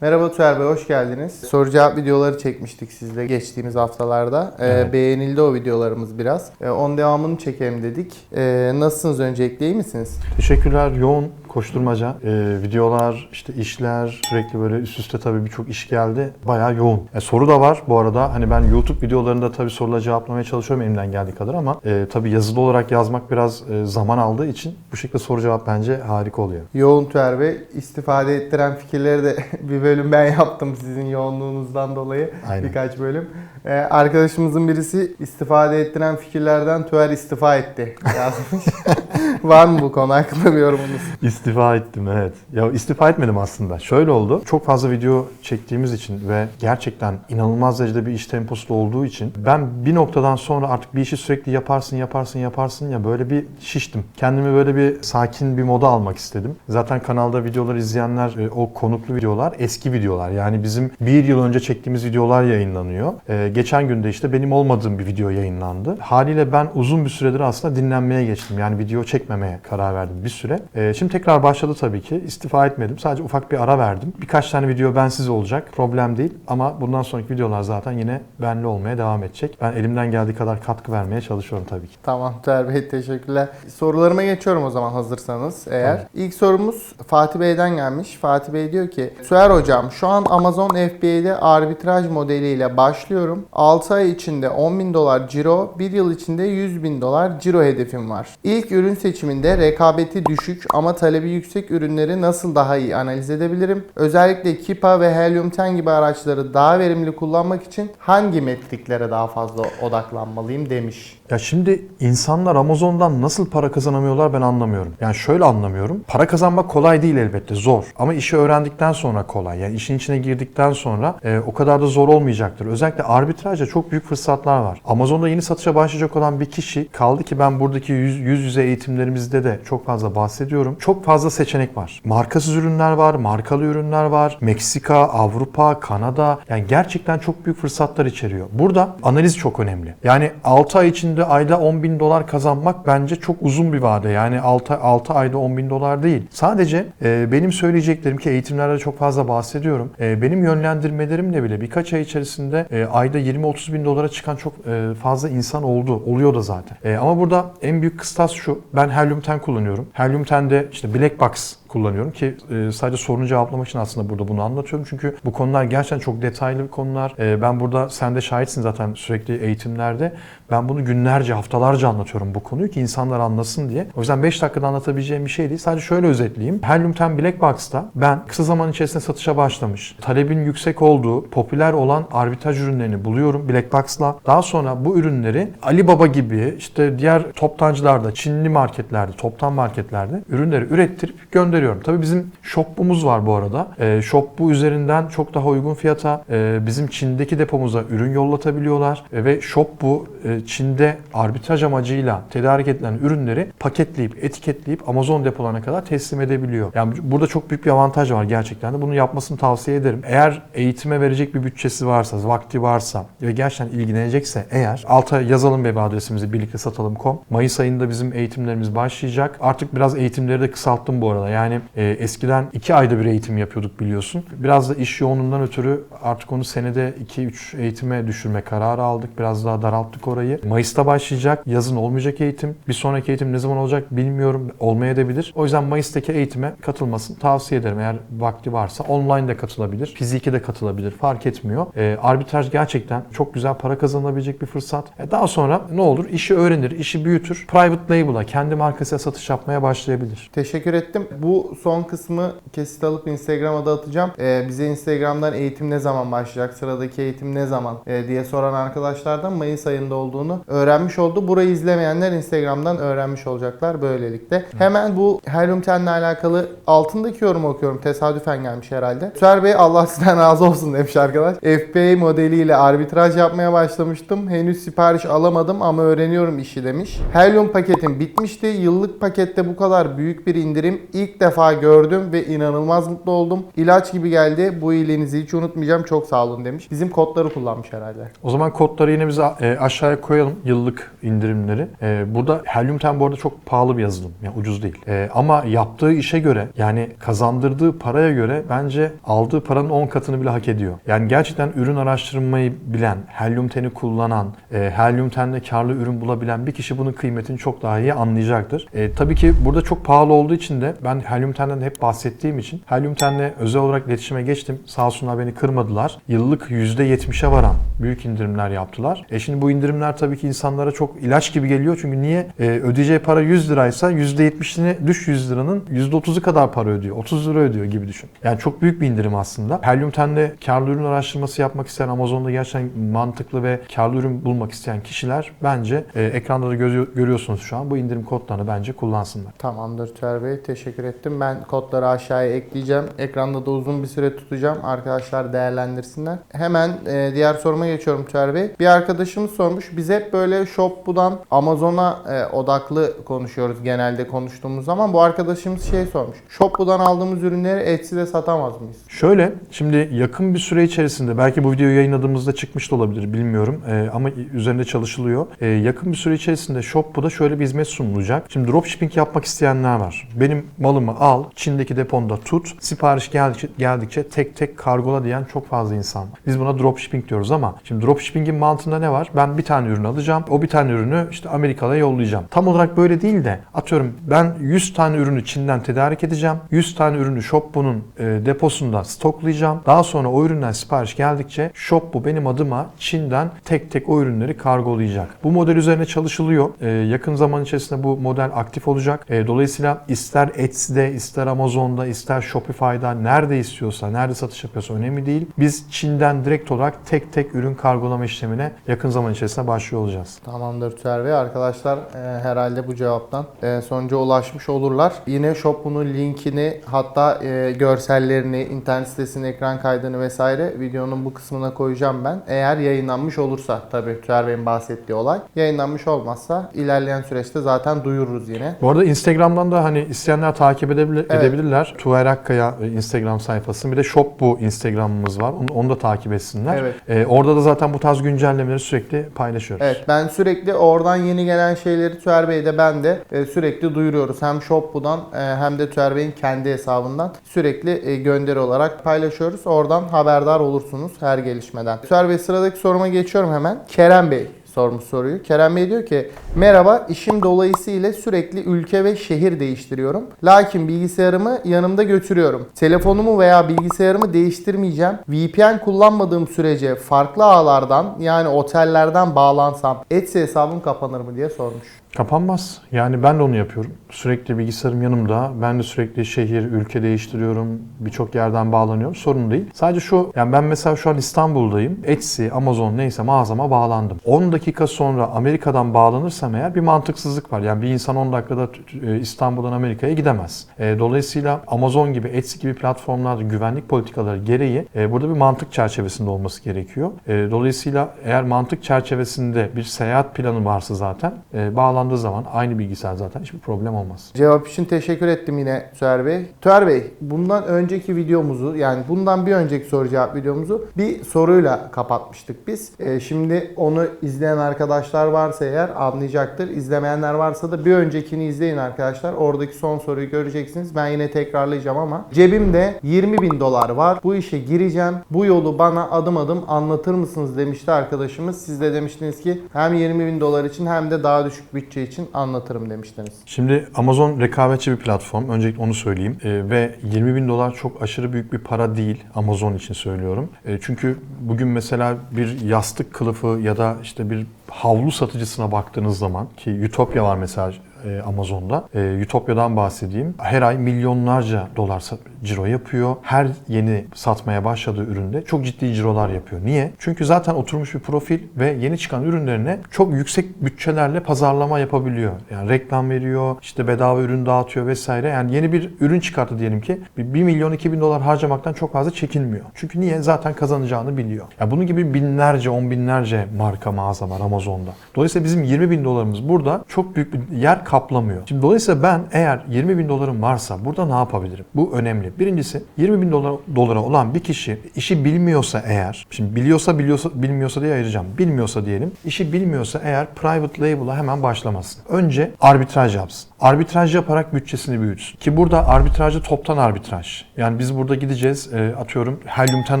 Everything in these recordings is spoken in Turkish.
Merhaba Tuğer Bey, hoş geldiniz. Soru cevap videoları çekmiştik sizle geçtiğimiz haftalarda. Ee, Evet. beğenildi o videolarımız biraz. Ee, onun devamını çekelim dedik. Ee, nasılsınız öncelikle, iyi misiniz? Teşekkürler. Yoğun koşturmaca, e, videolar, işte işler, sürekli böyle üst üste tabii birçok iş geldi. Bayağı yoğun. E, soru da var bu arada. Hani ben YouTube videolarında tabii soruları cevaplamaya çalışıyorum elimden geldiği kadar ama e, tabii yazılı olarak yazmak biraz e, zaman aldığı için bu şekilde soru cevap bence harika oluyor. Yoğun Tuğer Bey, istifade ettiren fikirleri de bir bölüm ben yaptım sizin yoğunluğunuzdan dolayı. Aynen. Birkaç bölüm. Ee, arkadaşımızın birisi istifade ettiren fikirlerden Tuğer istifa etti yazmış. var mı bu konu hakkında bir yorumunuz? İstifa ettim evet. Ya istifa etmedim aslında. Şöyle oldu. Çok fazla video çektiğimiz için ve gerçekten inanılmaz derecede bir iş temposu olduğu için ben bir noktadan sonra artık bir işi sürekli yaparsın, yaparsın, yaparsın ya böyle bir şiştim. Kendimi böyle bir sakin bir moda almak istedim. Zaten kanalda videolar izleyenler e, o konuklu videolar eski videolar. Yani bizim bir yıl önce çektiğimiz videolar yayınlanıyor. E, geçen günde işte benim olmadığım bir video yayınlandı. Haliyle ben uzun bir süredir aslında dinlenmeye geçtim. Yani video çekmemeye karar verdim bir süre. E, şimdi tekrar başladı tabii ki. İstifa etmedim. Sadece ufak bir ara verdim. Birkaç tane video bensiz olacak. Problem değil. Ama bundan sonraki videolar zaten yine benli olmaya devam edecek. Ben elimden geldiği kadar katkı vermeye çalışıyorum tabii ki. Tamam Tuğer Bey teşekkürler. Sorularıma geçiyorum o zaman hazırsanız eğer. İlk sorumuz Fatih Bey'den gelmiş. Fatih Bey diyor ki Tuğer Hocam şu an Amazon FBA'de arbitraj modeliyle başlıyorum. 6 ay içinde 10 bin dolar ciro, 1 yıl içinde 100 bin dolar ciro hedefim var. İlk ürün seçiminde rekabeti düşük ama talebi yüksek ürünleri nasıl daha iyi analiz edebilirim? Özellikle Kipa ve Helium 10 gibi araçları daha verimli kullanmak için hangi metriklere daha fazla odaklanmalıyım demiş. Ya şimdi insanlar Amazon'dan nasıl para kazanamıyorlar ben anlamıyorum. Yani şöyle anlamıyorum. Para kazanmak kolay değil elbette zor. Ama işi öğrendikten sonra kolay. Yani işin içine girdikten sonra e, o kadar da zor olmayacaktır. Özellikle arbitrajda çok büyük fırsatlar var. Amazon'da yeni satışa başlayacak olan bir kişi kaldı ki ben buradaki yüz, yüz yüze eğitimlerimizde de çok fazla bahsediyorum. Çok fazla seçenek var. Markasız ürünler var, markalı ürünler var. Meksika, Avrupa, Kanada. Yani gerçekten çok büyük fırsatlar içeriyor. Burada analiz çok önemli. Yani 6 ay içinde ayda 10 bin dolar kazanmak bence çok uzun bir vade. Yani 6, 6 ayda 10 bin dolar değil. Sadece e, benim söyleyeceklerim ki eğitimlerde çok fazla bahsediyorum. E, benim yönlendirmelerimle bile birkaç ay içerisinde e, ayda 20-30 bin dolara çıkan çok e, fazla insan oldu. Oluyor da zaten. E, ama burada en büyük kıstas şu. Ben Helium 10 kullanıyorum. Helium 10'de işte Black Box kullanıyorum ki e, sadece sorunu cevaplamak için aslında burada bunu anlatıyorum. Çünkü bu konular gerçekten çok detaylı konular. E, ben burada sen de şahitsin zaten sürekli eğitimlerde. Ben bunu günlerce, haftalarca anlatıyorum bu konuyu ki insanlar anlasın diye. O yüzden 5 dakikada anlatabileceğim bir şey değil. Sadece şöyle özetleyeyim. Helium 10 Black Box'ta ben kısa zaman içerisinde satışa başlamış, talebin yüksek olduğu, popüler olan arbitraj ürünlerini buluyorum Black Box'la. Daha sonra bu ürünleri Alibaba gibi işte diğer toptancılarda, Çinli marketlerde, toptan marketlerde ürünleri ürettirip gönderiyorum. Tabii bizim shop'umuz var bu arada. E, shop'u üzerinden çok daha uygun fiyata e, bizim Çin'deki depomuza ürün yollatabiliyorlar E, ve shop'u e, Çin'de arbitraj amacıyla tedarik edilen ürünleri paketleyip, etiketleyip Amazon depolarına kadar teslim edebiliyor. Yani burada çok büyük bir avantaj var gerçekten de. Bunu yapmasını tavsiye ederim. Eğer eğitime verecek bir bütçesi varsa, vakti varsa ve gerçekten ilgilenecekse eğer alta yazalım web adresimizi birlikte satalım.com. Mayıs ayında bizim eğitimlerimiz başlayacak. Artık biraz eğitimleri de kısalttım bu arada. Yani e, eskiden 2 ayda bir eğitim yapıyorduk biliyorsun. Biraz da iş yoğunluğundan ötürü artık onu senede 2-3 eğitime düşürme kararı aldık. Biraz daha daralttık orayı. Mayıs'ta başlayacak. Yazın olmayacak eğitim. Bir sonraki eğitim ne zaman olacak bilmiyorum. Olmayabilir. O yüzden Mayıs'taki eğitime katılmasını tavsiye ederim. Eğer vakti varsa online de katılabilir. Fiziki de katılabilir. Fark etmiyor. E, arbitraj gerçekten çok güzel para kazanabilecek bir fırsat. E, daha sonra ne olur? İşi öğrenir, işi büyütür. Private label'a, kendi markasıyla satış yapmaya başlayabilir. Teşekkür ettim. Bu son kısmı kesit alıp Instagram'a da atacağım. Ee, bize Instagram'dan eğitim ne zaman başlayacak, sıradaki eğitim ne zaman e, diye soran arkadaşlardan Mayıs ayında olduğunu öğrenmiş oldu. Burayı izlemeyenler Instagram'dan öğrenmiş olacaklar böylelikle. Hemen bu Helium 10 ile alakalı altındaki yorumu okuyorum. Tesadüfen gelmiş herhalde. Süher Bey Allah sizden razı olsun demiş arkadaş. FBA modeliyle arbitraj yapmaya başlamıştım. Henüz sipariş alamadım ama öğreniyorum işi demiş. Helium paketim bitmişti. Yıllık pakette bu kadar büyük bir indirim ilk defa defa gördüm ve inanılmaz mutlu oldum. İlaç gibi geldi. Bu iyiliğinizi hiç unutmayacağım. Çok sağ olun demiş. Bizim kodları kullanmış herhalde. O zaman kodları yine biz e, aşağıya koyalım yıllık indirimleri. E, burada Helium 10 bu arada çok pahalı bir yazılım. Yani ucuz değil. E, ama yaptığı işe göre yani kazandırdığı paraya göre bence aldığı paranın 10 katını bile hak ediyor. Yani gerçekten ürün araştırmayı bilen, Helium 10'i kullanan, e, Helium 10'de karlı ürün bulabilen bir kişi bunun kıymetini çok daha iyi anlayacaktır. Tabii ki burada çok pahalı olduğu için de ben Helium 10'den hep bahsettiğim için Helium 10'le özel olarak iletişime geçtim. Sağ olsunlar beni kırmadılar. Yıllık %70'e varan büyük indirimler yaptılar. E şimdi bu indirimler tabii ki insanlara çok ilaç gibi geliyor. Çünkü niye? E, ödeyeceği para 100 liraysa %70'ini düş 100 liranın %30'u kadar para ödüyor. 30 lira ödüyor gibi düşün. Yani çok büyük bir indirim aslında. Helium 10'de karlı ürün araştırması yapmak isteyen Amazon'da gerçekten mantıklı ve karlı ürün bulmak isteyen kişiler bence e, ekranda da görüyorsunuz şu an. Bu indirim kodlarını bence kullansınlar. Tamamdır Tüer Bey. Teşekkür ettim. Ben kodları aşağıya ekleyeceğim. Ekranda da uzun bir süre tutacağım. Arkadaşlar değerlendirsinler. Hemen e, diğer soruma geçiyorum Tüer Bey. Bir arkadaşımız sormuş. Biz hep böyle Shopbu'dan Amazon'a e, odaklı konuşuyoruz genelde konuştuğumuz zaman. Bu arkadaşımız şey sormuş. Shopbu'dan aldığımız ürünleri Etsy'de satamaz mıyız? Şöyle, şimdi yakın bir süre içerisinde, belki bu videoyu yayınladığımızda çıkmış da olabilir bilmiyorum Ee, ama üzerinde çalışılıyor. Ee, yakın bir süre içerisinde Shopbo'da şöyle bir hizmet sunulacak. Şimdi dropshipping yapmak isteyenler var. Benim malımı al, Çin'deki deponda tut, sipariş geldikçe, geldikçe tek tek kargola diyen çok fazla insan var. Biz buna dropshipping diyoruz ama şimdi dropshipping'in mantığında ne var? Ben bir tane ürün alacağım, o bir tane ürünü işte Amerika'da yollayacağım. Tam olarak böyle değil de atıyorum ben 100 tane ürünü Çin'den tedarik edeceğim. 100 tane ürünü Shopbo'nun e, deposunda stoklayacağım. Daha sonra o üründen sipariş geldikçe Shopbo benim adıma Çin'den tek tek o ürünleri kargolayacak. Bu model üzerine çalışılıyor. E, yakın zaman içerisinde bu model aktif olacak. E, dolayısıyla ister Etsy'de, ister Amazon'da, ister Shopify'da nerede istiyorsa, nerede satış yapıyorsa önemli değil. Biz Çin'den direkt olarak tek tek ürün kargolama işlemine yakın zaman içerisinde başlıyor olacağız. Tamamdır Tüer Bey. Arkadaşlar e, herhalde bu cevaptan e, sonuca ulaşmış olurlar. Yine Shop'un linkini hatta e, görsellerini, internet sitesinin ekran kaydını vesaire videonun bu kısmına koyacağım ben. Eğer yayınlanmış olursa tabii Tüer Bey'in bahsettiği olay. Yayınlanmış olmazsa ilerleyen süreçte zaten duyururuz yine. Bu arada Instagram'dan da hani isteyenler takip edebilir, Evet. edebilirler. Tuğer Akkaya e, Instagram sayfası. Bir de Shop bu Instagram'ımız var. Onu, onu da takip etsinler. Evet. E, orada da zaten bu tarz güncellemeleri sürekli paylaşıyoruz. Evet ben sürekli oradan yeni gelen şeyleri Tüer Bey'de ben de e, sürekli duyuruyoruz. Hem Shopbu'dan e, hem de Tüer Bey'in kendi hesabından sürekli e, gönderi olarak paylaşıyoruz. Oradan haberdar olursunuz her gelişmeden. Tüer Bey sıradaki soruma geçiyorum hemen. Kerem Bey sormuş soruyu. Kerem Bey diyor ki merhaba işim dolayısıyla sürekli ülke ve şehir değiştiriyorum. Lakin bilgisayarımı yanımda götürüyorum. Telefonumu veya bilgisayarımı değiştirmeyeceğim. VPN kullanmadığım sürece farklı ağlardan yani otellerden bağlansam Etsy hesabım kapanır mı diye sormuş. Kapanmaz. Yani ben de onu yapıyorum. Sürekli bilgisayarım yanımda. Ben de sürekli şehir, ülke değiştiriyorum. Birçok yerden bağlanıyorum. Sorun değil. Sadece şu, yani ben mesela şu an İstanbul'dayım. Etsy, Amazon neyse mağazama bağlandım. 10 dakika sonra Amerika'dan bağlanırsam eğer bir mantıksızlık var. Yani bir insan 10 dakikada e, İstanbul'dan Amerika'ya gidemez. E, Dolayısıyla Amazon gibi, Etsy gibi platformlarda güvenlik politikaları gereği e, burada bir mantık çerçevesinde olması gerekiyor. Dolayısıyla eğer mantık çerçevesinde bir seyahat planı varsa zaten e, bağlandığı zaman aynı bilgisayar zaten hiçbir problem olmaz. Cevap için teşekkür ettim yine Tüer Bey. Tüer Bey bundan önceki videomuzu yani bundan bir önceki soru cevap videomuzu bir soruyla kapatmıştık biz. Ee, şimdi onu izleyen arkadaşlar varsa eğer anlayacaktır. İzlemeyenler varsa da bir öncekini izleyin arkadaşlar. Oradaki son soruyu göreceksiniz. Ben yine tekrarlayacağım ama cebimde 20 bin dolar var. Bu işe gireceğim. Bu yolu bana adım adım anlatır mısınız demişti arkadaşımız. Siz de demiştiniz ki hem 20 bin dolar için hem de daha düşük bütçe için anlatırım demiştiniz. Şimdi Amazon rekabetçi bir platform. Öncelikle onu söyleyeyim. E, ve 20 bin dolar çok aşırı büyük bir para değil Amazon için söylüyorum. E, çünkü bugün mesela bir yastık kılıfı ya da işte bir havlu satıcısına baktığınız zaman ki Utopia var mesela e, Amazon'da. E, Utopia'dan bahsedeyim. Her ay milyonlarca dolar ciro yapıyor. Her yeni satmaya başladığı üründe çok ciddi cirolar yapıyor. Niye? Çünkü zaten oturmuş bir profil ve yeni çıkan ürünlerine çok yüksek bütçelerle pazarlama yapabiliyor. Yani reklam veriyor, işte bedava ürün dağıtıyor vesaire. Yani yeni bir ürün çıkarttı diyelim ki 1 milyon 2 bin dolar harcamaktan çok fazla çekinmiyor. Çünkü niye? Zaten kazanacağını biliyor. Ya bunun gibi binlerce, on binlerce marka mağaza var Amazon'da. Dolayısıyla bizim 20 bin dolarımız burada çok büyük bir yer kaplamıyor. Şimdi dolayısıyla ben eğer 20 bin dolarım varsa burada ne yapabilirim? Bu önemli. Birincisi 20 bin dolar, dolara olan bir kişi işi bilmiyorsa eğer, şimdi biliyorsa biliyorsa bilmiyorsa diye ayıracağım. Bilmiyorsa diyelim. işi bilmiyorsa eğer private label'a hemen başlamasın. Önce arbitraj yapsın. Arbitraj yaparak bütçesini büyütsün. Ki burada arbitrajı toptan arbitraj. Yani biz burada gideceğiz e, atıyorum Helium 10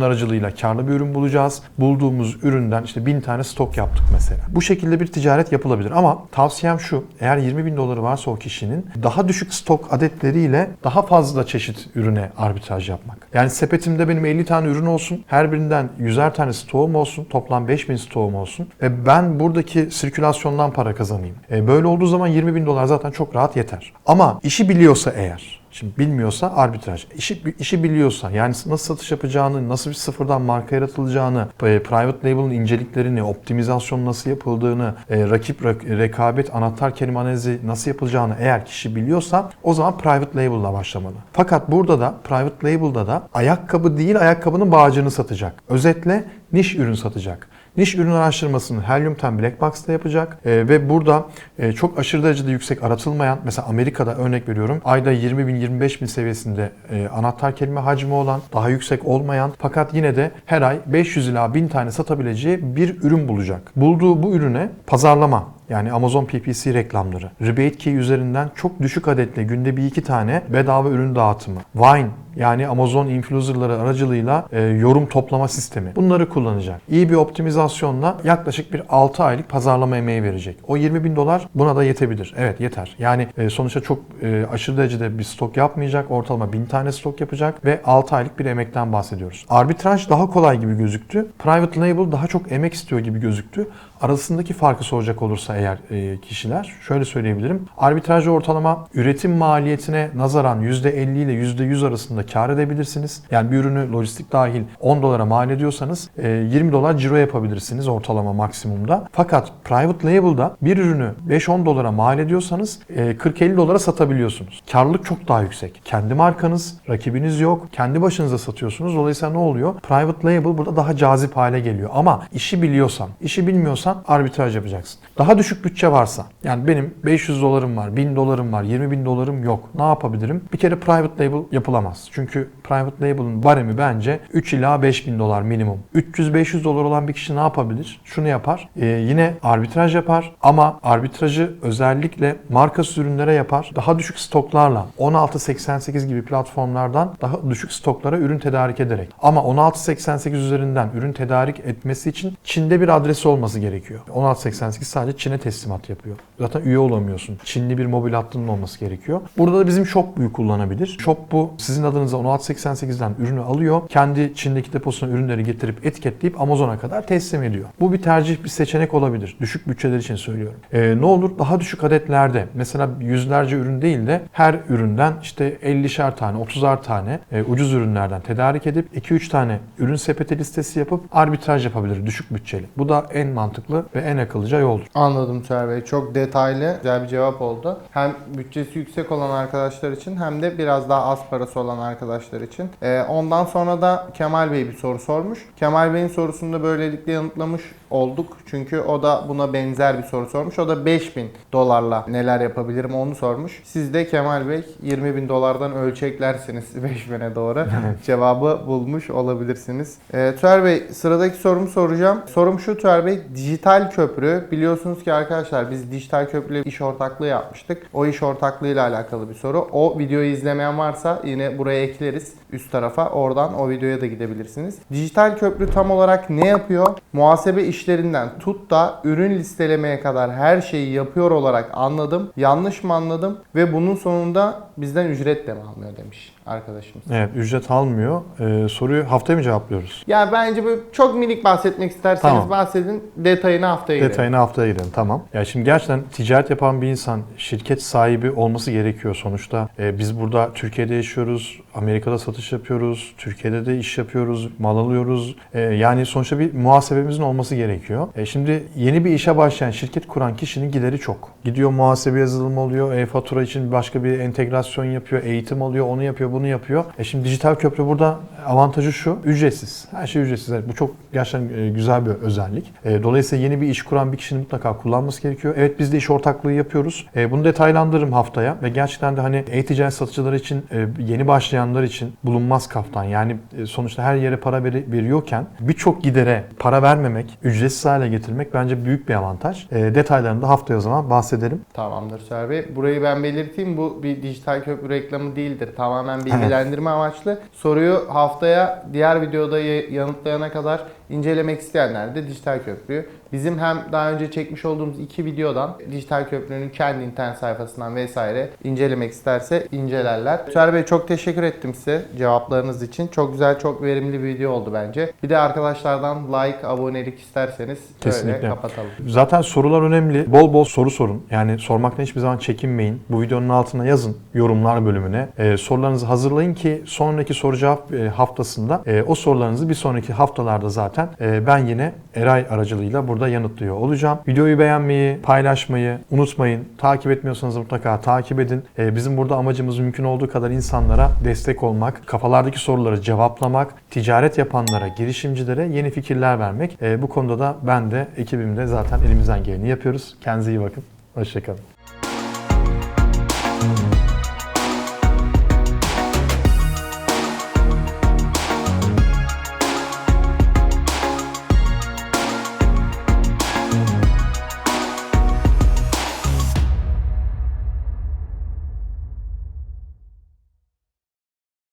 aracılığıyla karlı bir ürün bulacağız. Bulduğumuz üründen işte bin tane stok yaptık mesela. Bu şekilde bir ticaret yapılabilir ama tavsiyem şu. Eğer 20 bin doları varsa o kişinin daha düşük stok adetleriyle daha fazla çeşit ürüne arbitraj yapmak. Yani sepetimde benim 50 tane ürün olsun. Her birinden 100'er tane stoğum olsun. Toplam 5000 stoğum olsun. Ve ben buradaki sirkülasyondan para kazanayım. E, böyle olduğu zaman 20 bin dolar zaten çok rahat yeter. Ama işi biliyorsa eğer Şimdi bilmiyorsa arbitraj. İşi, işi biliyorsa yani nasıl satış yapacağını, nasıl bir sıfırdan marka yaratılacağını, e, private label'ın inceliklerini, optimizasyon nasıl yapıldığını, e, rakip rak- rekabet, anahtar kelime analizi nasıl yapılacağını eğer kişi biliyorsa o zaman private label'la başlamalı. Fakat burada da private label'da da ayakkabı değil ayakkabının bağcını satacak. Özetle niş ürün satacak. Niş ürün araştırmasını Helium 10 Black Box'ta yapacak E, ve burada e, çok aşırı derecede yüksek aratılmayan mesela Amerika'da örnek veriyorum ayda 20 bin 25 bin seviyesinde e, anahtar kelime hacmi olan daha yüksek olmayan fakat yine de her ay 500 ila 1000 tane satabileceği bir ürün bulacak. Bulduğu bu ürüne pazarlama yani Amazon PPC reklamları, rebate üzerinden çok düşük adetle günde bir iki tane bedava ürün dağıtımı, Vine yani Amazon influencerları aracılığıyla e, yorum toplama sistemi. Bunları kullanacak. İyi bir optimizasyonla yaklaşık bir 6 aylık pazarlama emeği verecek. O 20 bin dolar buna da yetebilir. Evet yeter. Yani e, sonuçta çok e, aşırı derecede bir stok yapmayacak. Ortalama 1000 tane stok yapacak ve 6 aylık bir emekten bahsediyoruz. Arbitraj daha kolay gibi gözüktü. Private label daha çok emek istiyor gibi gözüktü. Arasındaki farkı soracak olursa eğer e, kişiler şöyle söyleyebilirim. Arbitrajda ortalama üretim maliyetine nazaran %50 ile %100 arasında kar edebilirsiniz. Yani bir ürünü lojistik dahil 10 dolara mal ediyorsanız e, 20 dolar ciro yapabilirsiniz ortalama maksimumda. Fakat private label'da bir ürünü 5-10 dolara mal ediyorsanız e, 40-50 dolara satabiliyorsunuz. Karlılık çok daha yüksek. Kendi markanız, rakibiniz yok. Kendi başınıza satıyorsunuz. Dolayısıyla ne oluyor? Private label burada daha cazip hale geliyor. Ama işi biliyorsan, işi bilmiyorsan arbitraj yapacaksın. Daha düşük bütçe varsa, yani benim 500 dolarım var, 1000 dolarım var, 20 bin dolarım yok. Ne yapabilirim? Bir kere private label yapılamaz. Çünkü private label'ın baremi bence 3 ila 5 bin dolar minimum. 300-500 dolar olan bir kişi ne yapabilir? Şunu yapar. Ee, yine arbitraj yapar ama arbitrajı özellikle marka ürünlere yapar. Daha düşük stoklarla 1688 gibi platformlardan daha düşük stoklara ürün tedarik ederek. Ama 1688 üzerinden ürün tedarik etmesi için Çin'de bir adresi olması gerekiyor. 1688 sadece Çin'e teslimat yapıyor. Zaten üye olamıyorsun. Çinli bir mobil hattının olması gerekiyor. Burada da bizim Shopbu'yu kullanabilir. Shopbu sizin adınıza 1688'den ürünü alıyor. Kendi Çin'deki deposuna ürünleri getirip etiketleyip Amazon'a kadar teslim ediyor. Bu bir tercih, bir seçenek olabilir. Düşük bütçeler için söylüyorum. Ee, ne olur? Daha düşük adetlerde mesela yüzlerce ürün değil de her üründen işte 50'şer tane, 30'ar tane e, ucuz ürünlerden tedarik edip 2-3 tane ürün sepeti listesi yapıp arbitraj yapabilir düşük bütçeli. Bu da en mantıklı ve en akıllıca yoldur. Anladım Tüer Bey. Çok detaylı, güzel bir cevap oldu. Hem bütçesi yüksek olan arkadaşlar için hem de biraz daha az parası olan arkadaşlar için. Ee, ondan sonra da Kemal Bey bir soru sormuş. Kemal Bey'in sorusunu da böylelikle yanıtlamış olduk. Çünkü o da buna benzer bir soru sormuş. O da 5000 dolarla neler yapabilirim onu sormuş. Siz de Kemal Bey 20 bin dolardan ölçeklersiniz 5000'e doğru. Cevabı bulmuş olabilirsiniz. Ee, Tüer Bey sıradaki sorumu soracağım. Sorum şu Tüer Bey. Dijital köprü. Biliyorsunuz ki arkadaşlar biz dijital köprüyle iş ortaklığı yapmıştık. O iş ortaklığıyla alakalı bir soru. O videoyu izlemeyen varsa yine buraya ekleriz üst tarafa. Oradan o videoya da gidebilirsiniz. Dijital köprü tam olarak ne yapıyor? Muhasebe işlerinden tut da ürün listelemeye kadar her şeyi yapıyor olarak anladım. Yanlış mı anladım? Ve bunun sonunda bizden ücret de mi almıyor demiş arkadaşımız. Evet ücret almıyor. Ee, soruyu haftaya mı cevaplıyoruz? Ya bence böyle çok minik bahsetmek isterseniz Tamam. bahsedin. Detayını haftaya girelim. Detayına haftaya gidelim tamam. Ya şimdi gerçekten ticaret yapan bir insan şirket sahibi olması gerekiyor sonuçta. Ee, biz burada Türkiye'de yaşıyoruz, Amerika'da satış yapıyoruz, Türkiye'de de iş yapıyoruz, mal alıyoruz. Ee, yani sonuçta bir muhasebemizin olması gerekiyor. E şimdi yeni bir işe başlayan, şirket kuran kişinin gideri çok. Gidiyor muhasebe yazılımı oluyor, e-fatura için başka bir entegrasyon yapıyor, eğitim alıyor, onu yapıyor, bunu bunu yapıyor. E şimdi dijital köprü burada avantajı şu. Ücretsiz. Her şey ücretsiz. Bu çok gerçekten e, güzel bir özellik. E, dolayısıyla yeni bir iş kuran bir kişinin mutlaka kullanması gerekiyor. Evet biz de iş ortaklığı yapıyoruz. E, bunu detaylandırırım haftaya ve gerçekten de hani e-ticaret satıcıları için yeni başlayanlar için bulunmaz kaftan. Yani sonuçta her yere para veri- veriyorken birçok gidere para vermemek, ücretsiz hale getirmek bence büyük bir avantaj. Detaylarını da haftaya o zaman bahsedelim. Tamamdır Süher. Burayı ben belirteyim. Bu bir dijital köprü reklamı değildir. Tamamen bilgilendirme amaçlı. Soruyu haftaya diğer videoda yanıtlayana kadar incelemek isteyenler de dijital köprüyü bizim hem daha önce çekmiş olduğumuz iki videodan dijital köprünün kendi internet sayfasından vesaire incelemek isterse incelerler. Süher Bey çok teşekkür ettim size cevaplarınız için. Çok güzel, çok verimli bir video oldu bence. Bir de arkadaşlardan like, abonelik isterseniz böyle Kesinlikle. kapatalım. Zaten sorular önemli. Bol bol soru sorun. Yani sormaktan hiçbir zaman çekinmeyin. Bu videonun altına yazın yorumlar bölümüne. Ee, sorularınızı hazırlayın ki sonraki soru cevap e, haftasında e, o sorularınızı bir sonraki haftalarda zaten e, ben yine Eray aracılığıyla burada yanıtlıyor olacağım. Videoyu beğenmeyi, paylaşmayı unutmayın. Takip etmiyorsanız mutlaka takip edin. E, bizim burada amacımız mümkün olduğu kadar insanlara destek olmak, kafalardaki soruları cevaplamak, ticaret yapanlara, girişimcilere yeni fikirler vermek. E, bu konuda da ben de ekibimde zaten elimizden geleni yapıyoruz. Kendinize iyi bakın. Hoşçakalın.